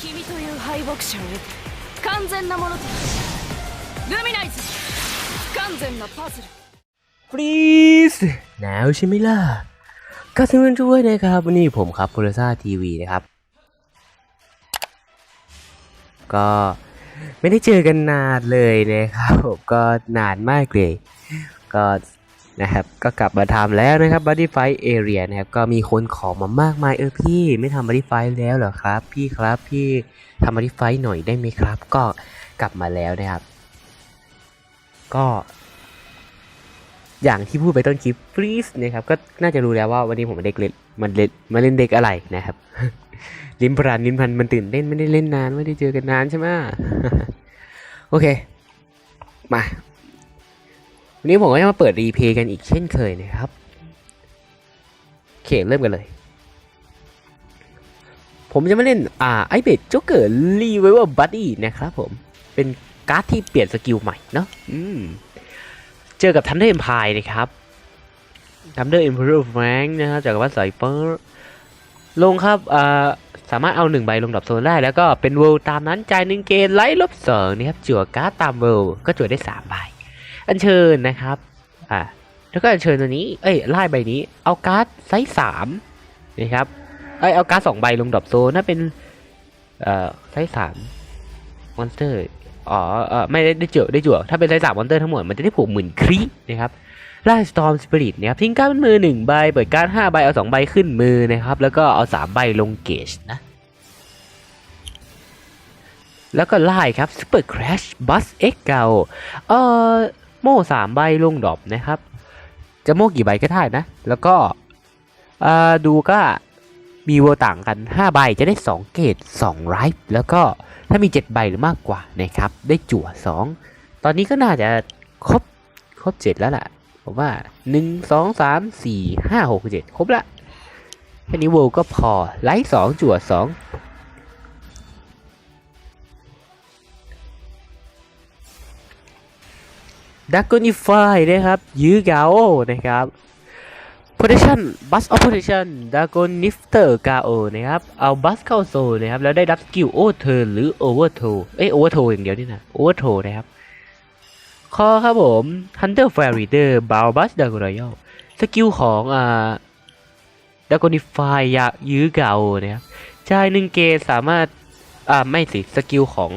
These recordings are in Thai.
君という敗北者を得て完全なものとなるルミナイズ不完全なパズル ฟรีสหนาวใช่ไหมล่ะก็สวัสดีนะครับ วันนี้ผมครับโพลซ่าทีวีนะครับ ก็ไม่ได้เจอกันนานเลยนะครับผมก็นานมากเลย ก็ นะครับก็กลับมาทำแล้วนะครับบั d ดี้ไฟเอเรียนะครับก็มีคนขอมามากมายเออพี่ไม่ทำบั d ดี้ไฟแล้วเหรอครับ พี่ครับพี่ทำบั d ดี้ไฟหน่อยได้ไหมครับ ก็กลับมาแล้วนะครับ ก็ อย่างที่พูดไปต้นคลิปฟรีสนะครับก็น่าจะรู้แล้วว่าวันนี้ผมมาเด็กเล่นมันเล่นมาเล่นเด็กอะไรนะครับ ลิ้นพรานลิ้นพันมันตื่นเต้นไม่ได้เล่นนานไม่ได้เจอกันนานใช่ไหมโอเค มา วันนี้ผมก็จะมาเปิดรีเพย์กันอีกเช่นเคยนะครับโอเคเริ่มกันเลย ผมจะมาเล่นอ่าไอเบดจ็อกเกอร์รีเวอร์บัดดี้นะครับผม เป็นการ์ดที่เปลี่ยนสกิลใหม่เนาะอืมเจอกับ Thunder Empire นะครับ Thunder Emperor Frank นะครับจากวัดสายเปอร์ลงครับอ่าสามารถเอาหนึ่งใบลงดับโซนได้แล้วก็เป็นเวิลด์ตามนั้นจ่ายหนึ่งเกณฑ์ไลท์ลบสองนะครับจั่วการ์ดตามเวิลด์ก็จั่วได้สามใบ อัญเชิญนะครับ อ่า แล้วก็อัญเชิญตัวนี้ เอ้ยไล่ใบนี้ เอาการ์ดไซส์สามนะครับ เอ้ยเอาการ์ดสองใบลงดับโซนน่าเป็น เอ่อ ไซส์สามมอนสเตอร์ อ๋อ เออไม่ได้ได้เจอได้จั่วถ้าเป็นไซส์สามมอนสเตอร์ทั้งหมดมันจะได้ผูกหมื่นครีนะครับไล่สตอมสปิริตนะครับทิ้งการ์ดมือหนึ่งใบ เปิดการ์ดห้าใบ เอาสองใบขึ้นมือนะครับ แล้วก็เอาสามใบลงเกจนะ แล้วก็ไล่ครับ Super Crash Bus X เก่าเอ่อ โม่สามใบลงดอปนะครับ จะโม่กี่ใบก็ได้นะ แล้วก็ดูก็มีโวต่างกัน 5 ใบจะได้ 2 เกต2ไรฟ์แล้วก็ถ้ามี 7 ใบหรือมากกว่านะครับ ได้จั่ว 2 ตอนนี้ก็น่าจะครบครบ 7 แล้วล่ะ ผมว่า 1 2 3 4 5 6 7 ครบละแค่นี้โวก็พอไลท์2จั่ว 2 ดักก o นิฟายนะครับ ยื้อเกานะครับ protection bus of protection ดากอนนิฟเตอร์กาโอนะครับ เอาบัสเข้าโซนนะครับ แล้วได้รับสกิลโอเทอร์หรือโอเวอร์โทเอ้โอเวอร์โทอย่างเดียวนี่นะโอเวอร์โทนะครับ ข้อครับผม Hunter Fire Reader b a l b u s d a g o n Royal สกิลของอ่าดากอนิฟายยายื้อเกาโอนะครับจ่ายหนึ่งเกสามารถ อ่า ไม่สิ สกิลของ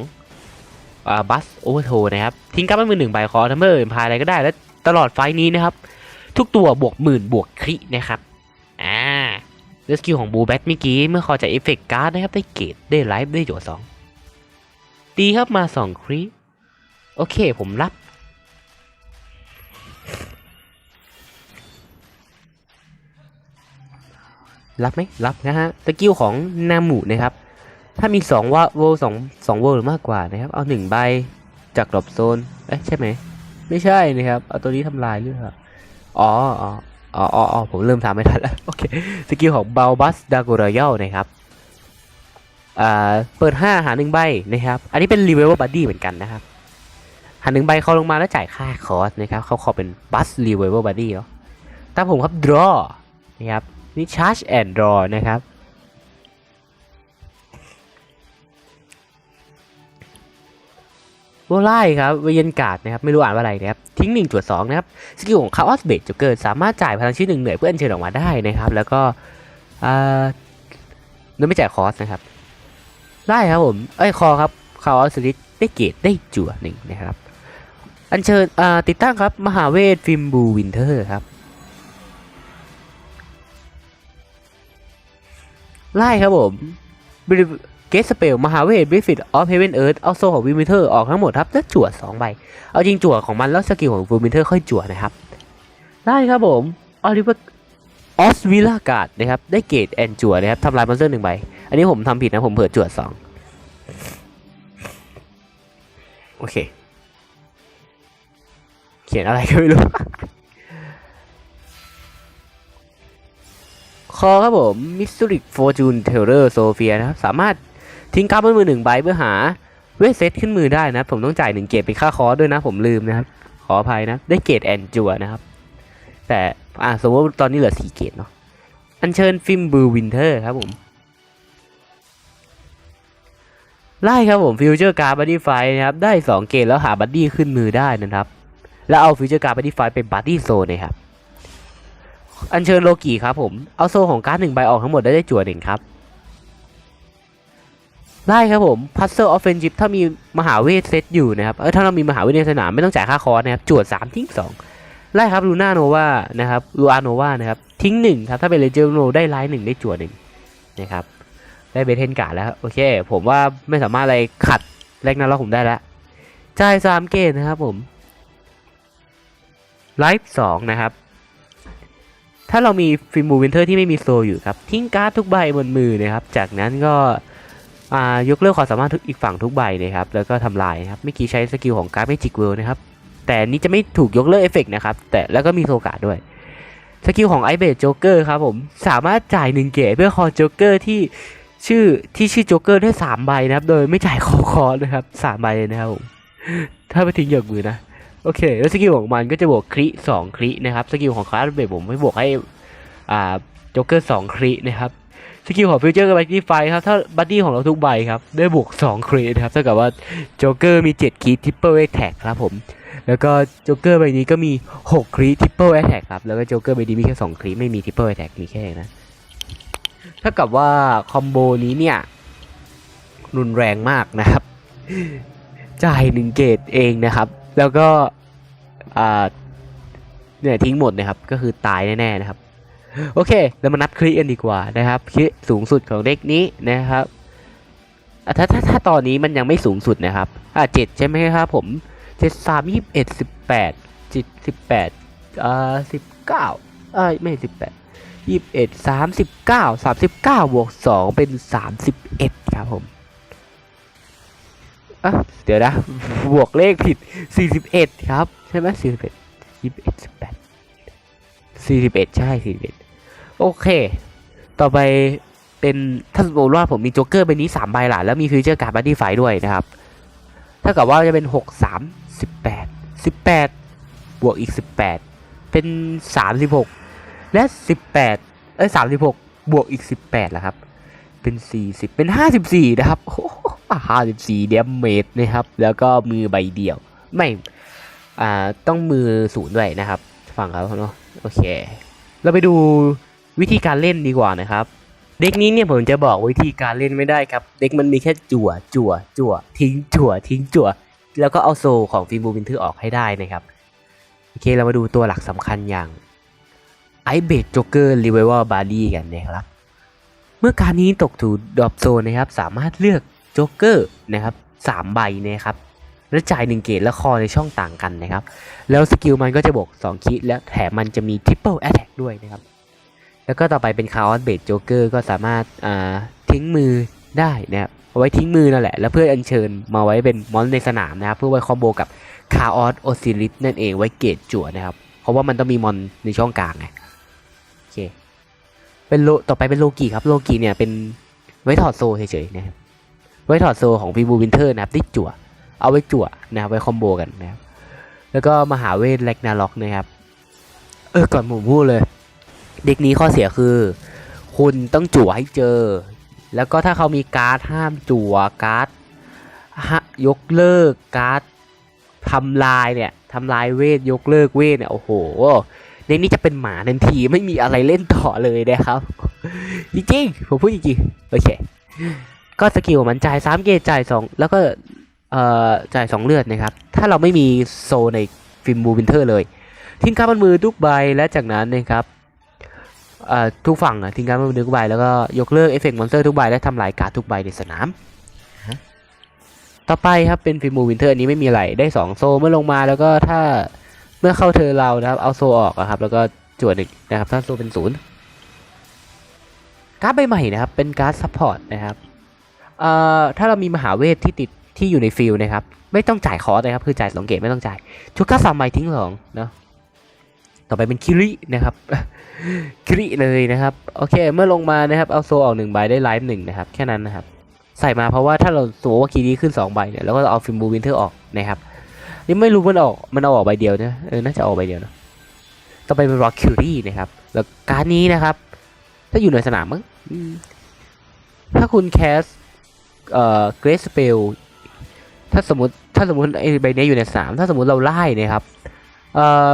บัสโอเวอร์โทนะครับ ทิ้งการ์ดมือหนึ่งใบคอทัมเบอร์พายอะไรก็ได้ และตลอดไฟล์นี้นะครับ ทุกตัวบวกหมื่นบวกครินะครับ อ่าเลือสกิลของบูแบทเมื่อกี้ เมื่อคอจากเอฟเฟกต์การ์ดนะครับ ได้เกตได้ไลฟ์ได้โจทย์สองตีครับมาสองคริโอเคผมรับรับไหมรับนะฮะสกิลของนามุนะครับ ถ้ามีสองว่าโวสองสองโวหรือมากกว่านะครับ เอาหนึ่งใบจากดรอปโซน เอ๊ะใช่ไหม ไม่ใช่นะครับ เอาตัวนี้ทำลายหรือเปล่า อ๋ออ๋ออ๋ออ๋อผมเริ่มทำไม่ทันแล้ว โอเค สกิลของบ a ลบัสดาก o ร o ยัลนะครับ อ่า เปิด 5 หาหนึ่งใบนะครับ อันนี้เป็นรีเวลบัดดี้เหมือนกันนะครับ หาหนึ่งใบเขาลงมาแล้วจ่ายค่าคอสนะครับ เขาขอเป็นบัสรีเวลบัดดี้เนาะตามผมครับ draw นะครับ นี่ charge and draw นะครับ ไล่ครับเวียนการ์ดนะครับไม่รู้อ่านว่าอะไรนะครับทิ้ง1จุด2นะครับสกิลของคาออสเบดจ็กเกอร์สามารถจ่ายพลังชีวิตหนึ่งเหนื่อยเพื่ออัญเชิญออกมาได้นะครับ แล้วก็อ่าโดยไม่จ่ายคอสนะครับ ได้ครับผมเอ้ยคอครับคาออสลิดได้เกตได้จั่วหนึ่งนะครับ อัญเชิญอ่าติดตั้งครับมหาเวทฟิมบูวินเทอร์ครับไล่ครับผม เกสเปลมหาเวทบิฟิตออฟเฮเวนเอิร์ธเอาโซของวิมิเทอร์ออกทั้งหมดครับแล้วจั่ว2ใบ เอาจริงจั่วของมันแล้วสกิลของวิมิเทอร์ค่อยจั่วนะครับ ได้ครับผมออลิเวอร์ออสวิลากาดนะครับ ได้เกตแอนจั่วนะครับทำลายมอนสเตอร์หนึ่งใบ อันนี้ผมทำผิดนะผมเผื่อจั่วสองโอเค เขียนอะไรก็ไม่รู้คอครับผมมิสซูริกฟอร์จูนเทเลอร์โซเฟียนะครับ สามารถ ทิ้งการ์ดบนมือหนึ่งใบเพื่อหาเวทเซตขึ้นมือได้นะผมต้องจ่ายหนึ่งเกตเป็นค่าคอร์สด้วยนะ ผมลืมนะครับ ขออภัยนะ ได้เกตแอนจัวนะครับ แต่อ่าสมมติว่าตอนนี้เหลือสี่เกตเนาะอัญเชิญฟิมบูวินเทอร์ครับผมไล่ครับผมฟิวเจอร์การ์ดบัดดี้ไฟนะครับได้ 2 เกตแล้วหาบัดดี้ขึ้นมือได้นะครับ แล้วเอาฟิวเจอร์การ์ดบัดดี้ไฟเป็นบัดดี้โซนนะครับอัญเชิญโลกีครับผม เอาโซของการ์ดหนึ่งใบออกทั้งหมดได้ได้จั่วหนึ่งครับ ได้ครับผมพัซเซิลออฟเฟนจิฟถ้ามีมหาเวทเซตอยู่นะครับเออถ้าเรามีมหาเวทในสนามไม่ต้องจ่ายค่าคอร์สนะครับจวสามทิ้งสองไล่ครับลูน่าโนวานะครับลูอาโนวานะครับทิ้งหนึ่งครับถ้าเป็นเลเจนโนได้ไลท์หนึ่งได้จั่วหนึ่งนะครับได้เบเทนการ์ดแล้วโอเค ผมว่าไม่สามารถอะไรขัดแรกนั้นแล้วผมได้แล้วจ่ายสามเกตนะครับผมไลฟ์สองนะครับ ถ้าเรามีฟิล์มบูวินเทอร์ที่ไม่มีโซอยู่ครับ ทิ้งการ์ดทุกใบบนมือนะครับ จากนั้นก็ ยกเลิกความสามารถทุกอีกฝั่งทุกใบนะครับ แล้วก็ทำลายครับเมื่อกี้ใช้สกิลของการ์ดเมจิกเวิลด์นะครับ แต่นี้จะไม่ถูกยกเลิกเอฟเฟกต์นะครับ แต่แล้วก็มีโซกาด้วย สกิลของไอเบดโจ๊กเกอร์ครับผม สามารถจ่ายหนึ่งเกตเพื่อคอโจ๊กเกอร์ที่ชื่อที่ชื่อโจ๊กเกอร์ได้สามใบนะครับ โดยไม่จ่ายคอคอนะครับสามใบเลยนะครับผม ถ้าไปทิ้งหยกมือนะ โอเค แล้วสกิลของมันก็จะบวกคริสองครินะครับ สกิลของคลาสเบดผมไม่บวกให้อ่าโจ๊กเกอร์สองครินะครับ สกิลของฟิวเจอร์กับบัดดี้ไฟครับ ถ้าบัดดี้ของเราทุกใบครับ ได้บวก2ครินครับเท่ากับว่าโจ๊กเกอร์มี7คริทิปเปิลแอทแท็กครับผม แล้วก็โจ๊กเกอร์ใบนี้ก็มี6คริทิปเปิลแอทแท็กครับ แล้วก็โจ๊กเกอร์ใบนี้มีแค่2คริไม่มีทิปเปิลแอทแท็กมีแค่นะเท่ากับว่าคอมโบนี้เนี่ยรุนแรงมากนะครับจ่ายหนึ่งเกตเองนะครับ แล้วก็เนี่ยทิ้งหมดนะครับ ก็คือตายแน่ๆนะครับ โอเค เรามานับคลิกันดีกว่านะครับ คลิสูงสุดของเด็กนี้นะครับถ้าถ้าถ้าตอนนี้มันยังไม่สูงสุดนะครับ อ่าเจ็ดใช่ไหมครับผมเจ็ดสามยี่สิบเอ็ดสิบแปดจิตสิบแปดอ่าสิบเก้าเอ้ยไม่สิบแปดยี่สิบเอ็ดสามสิบเก้าสามสิบเก้าบวกสองเป็นสามสิบเอ็ดครับผมอะเดี๋ยวนะ บวกเลขผิดสี่สิบเอ็ดครับ ใช่ไหมสี่สิบเอ็ดยี่สิบเอ็ดสิบแปดสี่สิบเอ็ดใช่สี่สิบเอ็ด โอเค ต่อไปเป็นถ้าสมมติว่าผมมีโจ๊กเกอร์ใบนี้สามใบหล่ะแล้วมีฟิวเจอร์การ์ดบัดดี้ไฟด้วยนะครับ ถ้ากับว่าจะเป็นหกสามสิบแปดสิบแปดบวกอีกสิบแปดเป็นสามสิบหกและสิบแปดเอ้ยสามสิบหกบวกอีกสิบแปดละครับ เป็นสี่สิบเป็นห้าสิบสี่นะครับโอ้ห้าสิบสี่เดมเมตรนะครับ แล้วก็มือใบเดียว ไม่ อ่า ต้องมือศูนย์ด้วยนะครับฝั่งเขาเนาะโอเค เราไปดู วิธีการเล่นดีกว่านะครับ เด็กนี้เนี่ยผมจะบอกวิธีการเล่นไม่ได้ครับ เด็กมันมีแค่จั่ว จั่ว จั่ว ทิ้งจั่ว ทิ้งจั่ว แล้วก็เอาโซของฟิมบูวินเทอร์ออกให้ได้นะครับโอเคเรามาดูตัวหลักสำคัญอย่างไอเบดจ็อกเกอร์รีเวลบาร์ดี้กันนะครับเมื่อการนี้ตกถูกดรอปโซนนะครับ สามารถเลือกจ็อกเกอร์นะครับสามใบนะครับ และจ่ายหนึ่งเกตและคอในช่องต่างกันนะครับ แล้วสกิลมันก็จะบวก2คิและแถมมันจะมี Triple Attack ด้วยนะครับ แล้วก็ต่อไปเป็น Chaos b a s e Joker ก็สามารถอ่าทิ้งมือได้นะครับเอาไว้ทิ้งมือนั่นแหละ แล้วเพื่ออัญเชิญมาไว้เป็นมอนในสนามนะครับ เพื่อไว้คอมโบกับ Chaos Osiris นั่นเองไว้เกตจั่วนะครับ เพราะว่ามันต้องมีมอนในช่องกลางไงโอเคเป็นโลต่อไปเป็นโลกีครับโลกีเนี่ยเป็นไว้ถอดโซเฉยๆนะครับไว้ถอดโซของฟีบูวินเทอร์นะครับที่จั่วเอาไว้จั่วนะครับไว้คอมโบกันนะครับแล้วก็มหาเวทแลกนาล็อกนะครับเออก่อนผมพูดเลย เด็กนี้ข้อเสียคือ คุณต้องจั่วให้เจอ แล้วก็ถ้าเขามีการ์ดห้ามจั่วการ์ดฮะยกเลิกการ์ดทำลายเนี่ยทำลายเวทยกเลิกเวทเนี่ยโอ้โหเด็กนี้จะเป็นหมาทันทีไม่มีอะไรเล่นต่อเลยนะครับ จริงๆผมพูดจริงๆโอเค ก็สกิลมันจ่ายสามเกตจ่ายสองแล้วก็เอ่อจ่ายสองเลือดนะครับ ถ้าเราไม่มีโซในฟิล์มบูวินเทอร์เลย ทิ้งการ์ดบนมือทุกใบและจากนั้นนะครับ ทุกฝั่งทิ้งการ์ดบนมือทุกใบแล้วก็ยกเลิกเอฟเฟกต์มอนสเตอร์ทุกใบและทำลายการ์ดทุกใบในสนาม ต่อไปครับเป็นฟิล์มูวินเทอร์อันนี้ไม่มีอะไรได้สองโซเมื่อลงมาแล้วก็ถ้าเมื่อเข้าเธอเรานะครับเอาโซออกอะครับ แล้วก็จวดหนึ่งนะครับ ถ้าโซเป็นศูนย์การ์ดใบใหม่นะครับ เป็นการ์ดซัพพอร์ตนะครับเอ่อถ้าเรามีมหาเวทที่ติดที่อยู่ในฟิลนะครับ ไม่ต้องจ่ายคอสนะครับ คือจ่ายสองเกตไม่ต้องจ่ายชุดค่าสามใบทิ้งสองเนาะต่อไปเป็นคิรินะครับ คริเลยนะครับ โอเค เมื่อลงมานะครับ เอาโซออกหนึ่งใบได้ไลฟ์หนึ่งนะครับ แค่นั้นนะครับ ใส่มาเพราะว่าถ้าเราสมมติว่าคิริขึ้นสองใบเนี่ยแล้วก็เอาฟิมบูวินเทอร์ออกนะครับยังไม่รู้มันออกมันเอาออกใบเดียวนะเออน่าจะออกใบเดียวนะต่อไปเป็นร็อกคิรินะครับ แล้วการนี้นะครับ ถ้าอยู่ในสนามมั้งถ้าคุณแคสเอ่อเกรสสเปลถ้าสมมติถ้าสมมติไอใบนี้อยู่ในสาม ถ้าสมมติเราไล่นะครับเอ่อ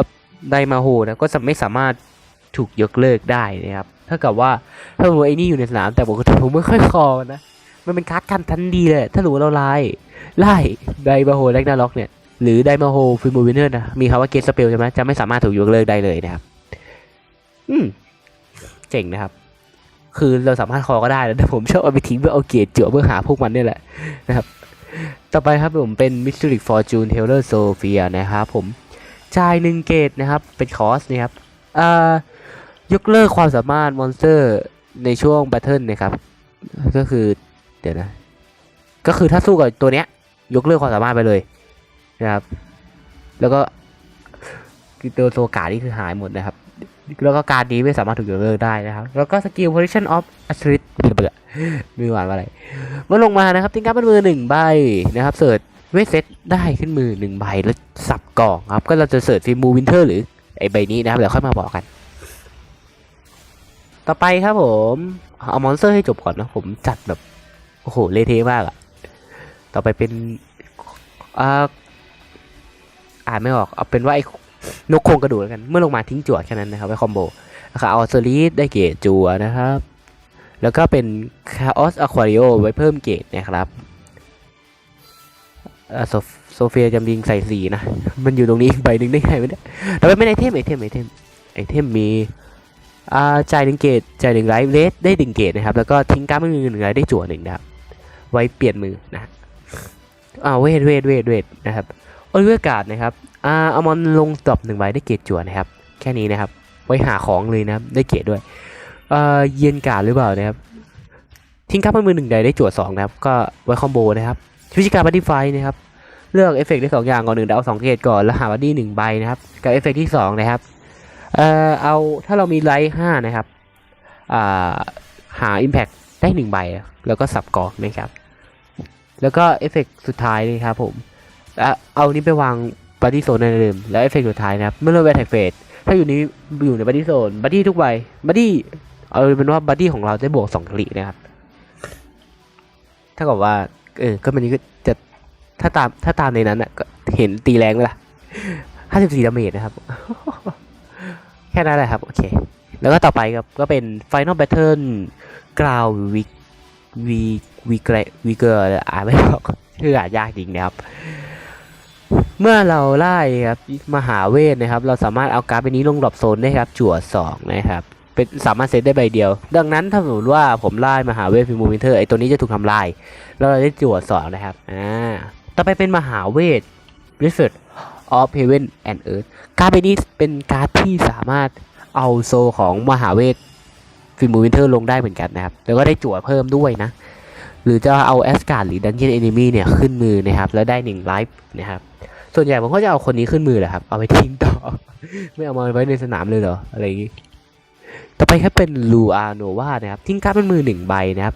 ไดมาโฮนะก็จะไม่สามารถ ถูกยกเลิกได้นะครับถ้ากับว่าถ้าสมมติไอ้นี่อยู่ในสนามแต่ปกติผมไม่ค่อยคอนนะมันเป็นการ์ดกันทันดีเลยถ้าสมมติเราไล่ไล่ไดมาโฮแลกนาล็อกเนี่ยหรือไดมาโฮฟิมูวินเนอร์นะมีคำว่าเกสสเปลใช่ไหมจะไม่สามารถถูกยกเลิกได้เลยนะครับ อืมเจ๋งนะครับ คือเราสามารถคอก็ได้แต่ผมชอบเอาไปทิ้งเพื่อเอาเกียรติจั่วเพื่อหาพวกมันเนี่ยแหละนะครับ ต่อไปครับผมเป็น Mysteric Fortune Teller Sophia นะครับผมจ่ายหนึ่งเกตนะครับ เป็นคอสนะครับอ่า ยกเลิกความสามารถมอนสเตอร์ในช่วงแบทเทิลนะครับ ก็คือเดี๋ยวนะ ก็คือถ้าสู้กับตัวเนี้ย ยกเลิกความสามารถไปเลยนะครับ แล้วก็คือตัวตัวกาดนี่คือหายหมดนะครับ แล้วก็การนี้ไม่สามารถถูกยกเลิกได้นะครับ แล้วก็สกิล position of a s t r i t เบื่อมือหวานอะไร เมื่อลงมานะครับทิ้งการ์ดเป็นมือหนึ่งใบนะครับเสิร์ชเวทเซตได้ขึ้นมือหนึ่งใบแล้วสับกล่องครับ ก็เราจะเสิร์ชฟิมูวินเทอร์หรือไอใบนี้นะครับเดี๋ยวค่อยมาบอกกัน ต่อไปครับผม เอามอนสเตอร์ให้จบก่อนนะผมจัดแบบ โอ้โหเละเทะมากอะต่อไปเป็นอ่าอ่านไม่ออก เอาเป็นว่าไอ้นกโครงกระดูกแล้วกัน เมื่อลงมาทิ้งจั่วแค่นั้นนะครับไว้คอมโบนะครับเอาเซอรีสได้เกรดจั่วนะครับ แล้วก็เป็น Chaos Aquario ไว้เพิ่มเกรดนะครับโซโซเฟียจำลิงใส่สีนะ มันอยู่ตรงนี้อีกใบหนึ่งได้ไงวะเนี่ยแต่ไม่เป็นไอเทมไอเทมไอเทมไอเทมมี จ่ายหนึ่งเกตจ่ายหนึ่งไลฟ์เลสได้หนึ่งเกตนะครับ แล้วก็ทิ้งการ์ดมือหนึ่งไลฟ์ได้จั่วหนึ่งนะครับ ไว้เปลี่ยนมือนะอ่าเวทเวทเวทเวทนะครับโอลิเวอร์การ์ดนะครับอ่าอมอนลงดรอปหนึ่งใบได้เกตจั่วนะครับ แค่นี้นะครับ ไว้หาของเลยนะครับ ได้เกตด้วยอ่าเย็นการ์ดหรือเปล่านะครับ ทิ้งการ์ดมือหนึ่งใดได้จั่วสองนะครับ ก็ไว้คอมโบนะครับวิธีการบัดดี้ไฟนะครับ เลือกเอฟเฟกต์ได้สองอย่างก่อนหนึ่งเดาสองเกตก่อน แล้วหาบัดดี้หนึ่งใบนะครับ กับเอฟเฟกต์ที่สองนะครับ เอ่อเอาถ้าเรามีไลท์ห้านะครับอ่าหา Impact ได้หนึ่งใบ แล้วก็สับกอกนะครับ แล้วก็เอฟเฟกสุดท้ายนี่ครับผมอะเอานี้ไปวางบัดดี้โซนในเดิมแล้วเอฟเฟกสุดท้ายนะครับ เมื่อเราแวร์แท็กเฟสถ้าอยู่นี้อยู่ในบัดดี้โซนบัดดี้ทุกใบบัดดี้เอาเป็นว่าบัดดี้ของเราจะบวกสองคลินะครับถ้ากับว่าเออก็มันนี้ก็จะถ้าตามถ้าตามในนั้นอะก็เห็นตีแรงไหมล่ะห้าสิบสี่ดาเมจนะครับ ค่นั้นแหละครับ โอเค แล้วก็ต่อไปครับ ก็เป็น Final Battle Ground Week We We g r We g r อ่านไม่ออกชื่ออ่านยากจริงนะครับ เมื่อเราไล่ครับมหาเวทนะครับ เราสามารถเอาการ์ดใบนี้ลงดรอปโซนได้ครับจั่วสองนะครับเป็นสามารถเซตได้ใบเดียว ดังนั้นถ้าสมมติว่าผมไล่มหาเวทฟิมูมิเทอร์ไอตัวนี้จะถูกทำลายแล้วเราได้จั่วสองนะครับอ่าต่อไปเป็นมหาเวท r e s e r c h of Heaven and Earth การ์ดใบนี้เป็นการ์ดที่สามารถเอาโซของมหาเวทฟิมูวินเทอร์ลงได้เหมือนกันนะครับ แล้วก็ได้จั่วเพิ่มด้วยนะ หรือจะเอาแอสการ์ดหรือดันเจียนเอนิมีเนี่ยขึ้นมือนะครับ แล้วได้หนึ่งไลฟ์นะครับ ส่วนใหญ่ผมก็จะเอาคนนี้ขึ้นมือแหละครับ เอาไปทิ้งต่อ ไม่เอามาไว้ในสนามเลยเหรอ อะไรอย่างงี้ต่อไปครับเป็นลูอาโนวานะครับ ทิ้งการ์ดเป็นมือหนึ่งใบนะครับ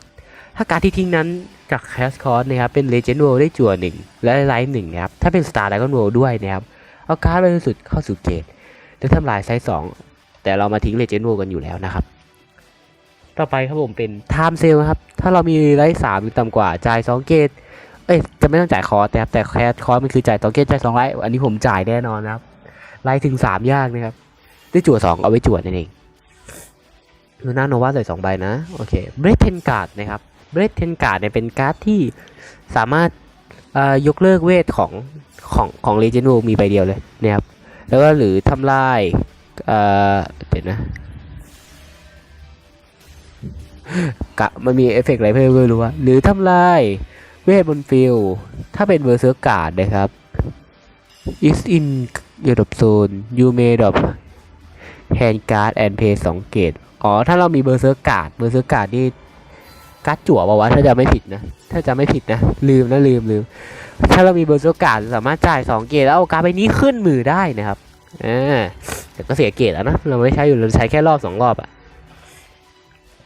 ถ้าการ์ดที่ทิ้งนั้น จากแคสคอร์สนะครับเป็นเลเจนด์ o ได้จั่วหนึ่งและไลฟ์หนึ่งนะครับถ้าเป็นสตาร์ไดกอนโวด้วยนะครับเอาการ์ดไปสุดเข้าสู่เกตจะทำลายไซส์สองแต่เรามาทิ้งเลเจนด์ o กันอยู่แล้วนะครับ ต่อไปครับผมเป็นไทม์เซลครับถ้าเรามีไลท์สามหรือต่ำกว่าจ่ายสองเกตเอ้ยจะไม่ต้องจ่ายคอร์สนะครับแต่แคสคอร์สมันคือจ่ายสองเกตจ่ายสองไลท์อันนี้ผมจ่ายแน่นอนนะครับไลท์ถึงสามยากนะครับได้จั่วสองเอาไว้จั่วนั่นเองลูน่าโนวาใส่สองใบนะ โอเคเบรดเทนการ์ดนะครับ เบรดเทนการ์ดเนี่ยเป็นการ์ดที่สามารถยกเลิกเวทของของของเลเจน d มีใบเดียวเลยนะครับแล้วก็หรือทำลายเอ่อเดี๋ยวนะกะมันมีเอฟเฟกต์อะไรเพิ่มไม่รู้ว่าหรือทำลายเวทบนฟิลถ้าเป็นเวอร์เซอร์การ์ดนะครับ is in your drop zone you may drop hand card and pay สองเกตอ๋อ ถ้าเรามีเบอร์เซอร์การ์ดเบอร์เซอร์การ์ดนี่ การ์ดจั่วบอกว่าถ้าจะไม่ผิดนะ ถ้าจะไม่ผิดนะ ลืมนะลืมลืม ถ้าเรามีเบอร์เซอกาสามารถจ่ายสองเกตแล้วเอาการ์ดใบนี้ขึ้นมือได้นะครับอ่าแต่ก็เสียเกตแล้วนะ เราไม่ใช้อยู่เราใช้แค่รอบสองรอบอะ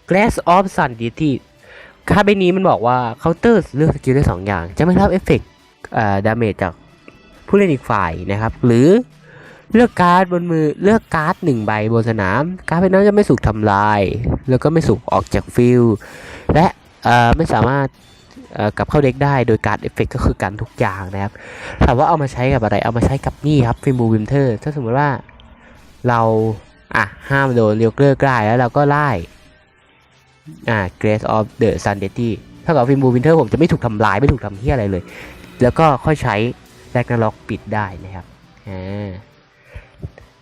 Glass of Sun Deity การ์ดใบนี้มันบอกว่าเคาน์เตอร์เลือกสกิลได้สองอย่าง จะไม่รับเอฟเฟกต์อ่าดาเมจจากผู้เล่นอีกฝ่ายนะครับ หรือ เลือกการ์ดบนมือเลือกการ์ดหนึ่งใบบนสนาม การ์ดใบนั้นจะไม่ถูกทำลาย แล้วก็ไม่สูกออกจากฟิลและไม่สามารถกลับเข้าเด็กได้โดยการเอฟเฟกก็คือกันทุกอย่างนะครับถามว่าเอามาใช้กับอะไรเอามาใช้กับนี่ครับฟิลมบูวิมเทอร์ถ้าสมมติว่าเราอะห้ามโดนยกเลิกได้แล้วเราก็ไล่อ่า Grace of the Sun Deity ถ้ากับฟิลมบูวินเทอร์ผมจะไม่ถูกทำลายไม่ถูกทำเฮียอะไรเลย แล้วก็ค่อยใช้แรกนาล็อกปิดได้นะครับอ่า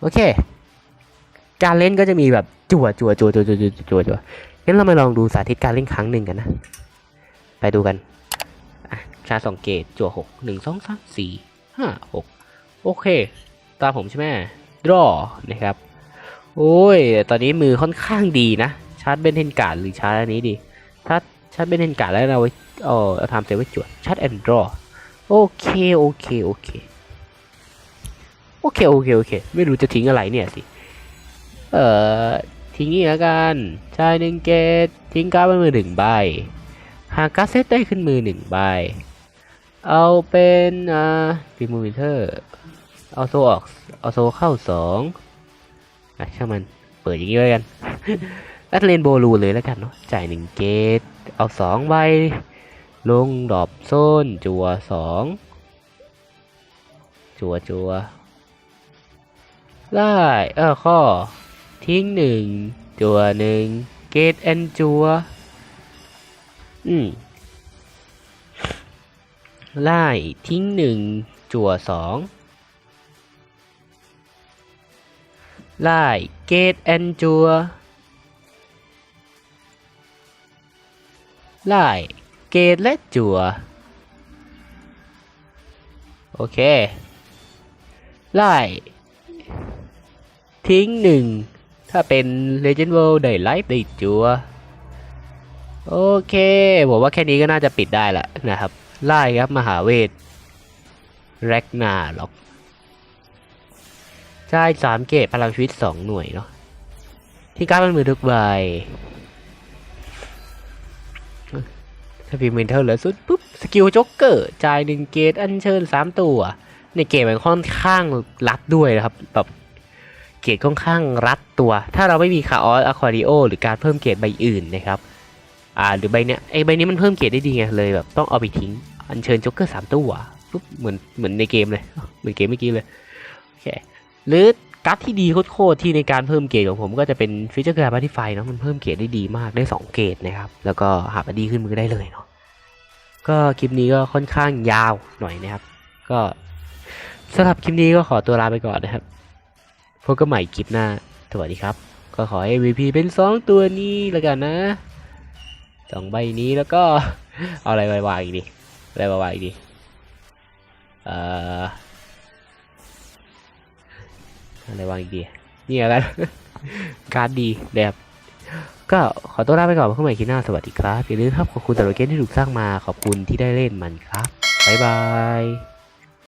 โอเค การเล่นก็จะมีแบบจั่วจั่วจั่วจั่วจั่วจั่วจั่วจั่วงั้นเรามาลองดูสาธิตการเล่นครั้งหนึ่งกันนะ ไปดูกันอะชาร์จสองเกตจั่วหกหนึ่งสองสามสี่ห้าหกโอเค ตามผมใช่ไหม draw นะครับ โอ้ย ตอนนี้มือค่อนข้างดีนะ ชาร์จเบนเทนการ์ดหรือชาร์จอันนี้ดี ถ้าชาร์จเบนเทนการ์ดแล้วเราไว้เออเอาทำเซฟไว้จวดชาร์จแอนด์ draw โอเค โอเค โอเค โอเค โอเค โอเค ไม่รู้จะทิ้งอะไรเนี่ยสิ เอ่อ ทิ้งนี่แล้วกันชายหนึ่งเกต ทิ้งการ์ดมือหนึ่งใบ หากการ์ดเซตได้ขึ้นมือหนึ่งใบ เอาเป็นอ่าฟิมูมิเตอร์ เอาโซออก เอาโซเข้าสองอะช่างมัน เปิดอย่างนี้ไว้กันรัดเลนโบลูเลยแล้วกันเนาะ จ่ายหนึ่งเกต เอาสองใบ ลงดอบโซนจัวสองจัวจัว ได้เออข้อ ทิ้งหนึ่งจัวหนึ่งเกตแอนจัว อืมไล่ทิ้งหนึ่งจัวสองไล่เกตแอนจัวไล่เกตและจัว โอเคไล่ ทิ้งหนึ่ง ถ้าเป็น Legend World ได้ไลฟ์ได้จัว โอเค ผมว่าแค่นี้ก็น่าจะปิดได้ละนะครับ ไล่ครับ มหาเวท แร็กนาล็อกจ่ายสามเกตพลังชีวิตสองหน่วยเนาะที่การดมันมือทุกใบถ้าพิมพ์เมนเทอร์เหลือสุดปุ๊บ สกิลจ็อกเกอร์จ่ายหนึ่งเกตอัญเชิญสามตัว ในเกมมันค่อนข้างรัดด้วยนะครับแบบ เกรดค่อนข้างรัดตัว ถ้าเราไม่มีคาออสอะควาริโอหรือการเพิ่มเกรดใบอื่นนะครับอ่าหรือใบเนี้ยไอใบนี้มันเพิ่มเกรดได้ดีไงเลยแบบต้องเอาไปทิ้ง อัญเชิญจ็อกเกอร์สามตัวปุ๊บเหมือนเหมือนในเกมเลยเหมือนเกมเมื่อกี้เลยโอเคหรือการ์ดที่ดีโคตรๆที่ในการเพิ่มเกรดของผมก็จะเป็นฟิชเจอร์การ์ดที่ไฟเนาะมันเพิ่มเกรดได้ดีมากได้สองเกรดนะครับ แล้วก็หาบดีขึ้นมือได้เลยเนาะก็คลิปนี้ก็ค่อนข้างยาวหน่อยนะครับ ก็สำหรับคลิปนี้ก็ขอตัวลาไปก่อนนะครับ พบกันใหม่คลิปหน้า สวัสดีครับ ก็ขอให้ VP เป็นสองตัวนี้แล้วกันนะสองใบนี้แล้วก็ เอาอะไรไปวางอีกดีอะไรมาวางอีกดีเอ่ออะไรวางอีกดีนี่อะไรการดีแบบก็ขอตัวลาไปก่อนพบกันใหม่คลิปหน้าสวัสดีครับอย่าลืมครับขอบคุณสำหรับเกมที่ถูกสร้างมาขอบคุณที่ได้เล่นมันครับบ๊ายบาย